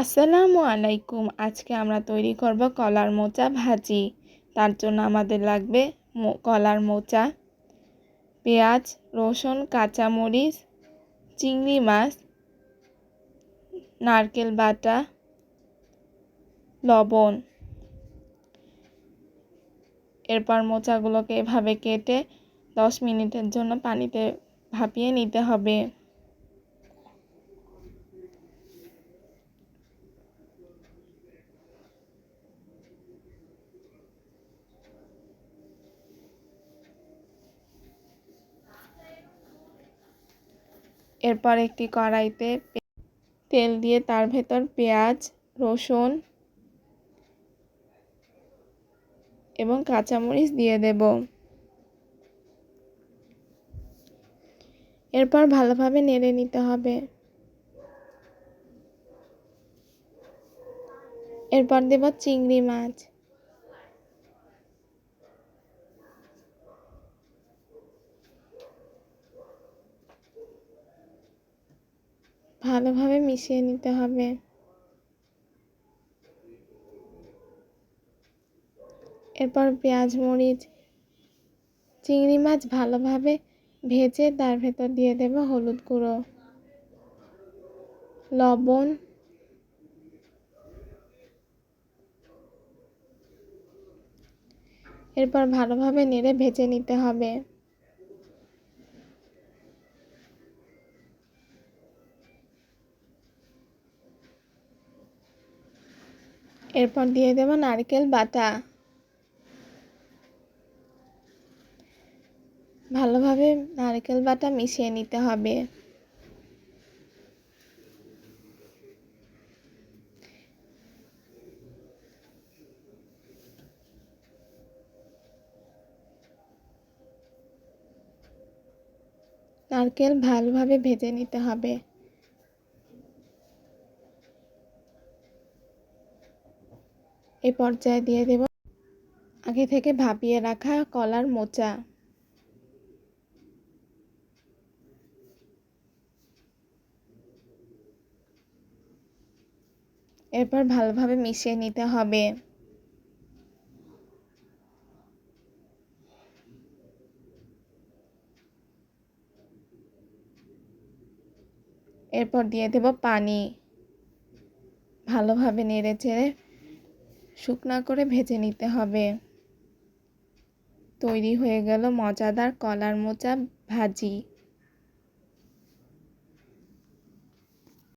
আসসালামু আলাইকুম। আজকে আমরা তৈরি করব কলার মোচা ভাজি। তার জন্য আমাদের লাগবে কলার মোচা, পেঁয়াজ, রসুন, কাঁচামরিচ, চিংড়ি মাছ, নারকেল বাটা, লবণ। এরপর মোচাগুলোকে এভাবে কেটে দশ মিনিটের জন্য পানিতে ভাপিয়ে নিতে হবে। এরপর একটি কড়াইতে তেল দিয়ে তার ভেতর পেঁয়াজ, রসুন এবং কাঁচামরিচ দিয়ে দেব। এরপর ভালোভাবে নেড়ে নিতে হবে। এরপর দেব চিংড়ি মাছ। ভালোভাবে মিশিয়ে নিতে হবে। এরপর পেঁয়াজ, মরিচ, চিংড়ি মাছ ভালোভাবে ভেজে তার ভেতর দিয়ে দেব হলুদ গুঁড়ো, লবণ, এরপর ভালোভাবে নেড়ে ভেজে নিতে হবে। এরপর দিয়ে দেব নারকেল বাটা। ভালোভাবে নারকেল বাটা মিশিয়ে নিতে হবে। নারকেল ভালোভাবে ভেজে নিতে হবে। এ পর্যায়ে দিয়ে দেব। আগে থেকে ভাপিয়ে রাখা কলার মোচা। এরপর ভালোভাবে মিশিয়ে নিতে হবে। এরপর দিয়ে দেব পানি। ভালোভাবে নেড়ে চেড়ে শুকনা করে ভেজে নিতে হবে। তৈরি হয়ে গেল মজাদার কলার মোচা ভাজি।